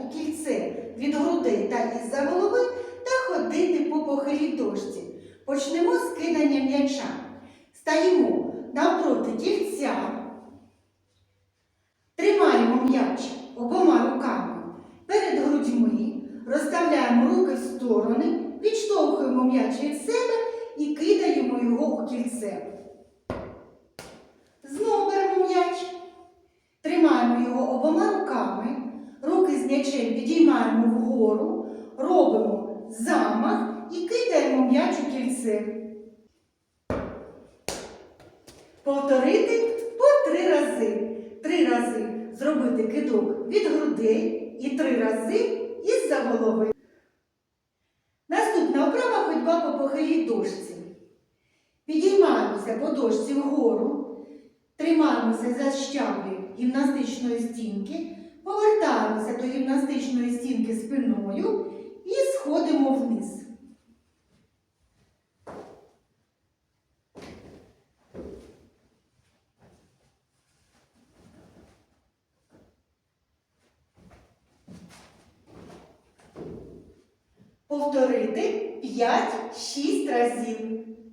у кільце від грудей та із-за голови та ходити по похилій дошці. Почнемо з кидання м'яча. Стаємо навпроти кільця. Тримаємо м'яч обома руками перед грудьми, розставляємо руки в сторони, відштовхуємо м'яч від себе і кидаємо його у кільце. Знову беремо м'яч. Тримаємо його обома руками, м'ячем підіймаємо вгору, робимо замах і кидаємо м'яч у кільце. Повторити по три рази. Три рази зробити кидок від грудей і три рази із-за голови. Наступна вправа ходьба по похилій дошці. Підіймаємося по дошці вгору, тримаємося за щаблі гімнастичної стінки, повертаємося до гімнастичної стінки спиною і сходимо вниз. Повторити 5-6 разів.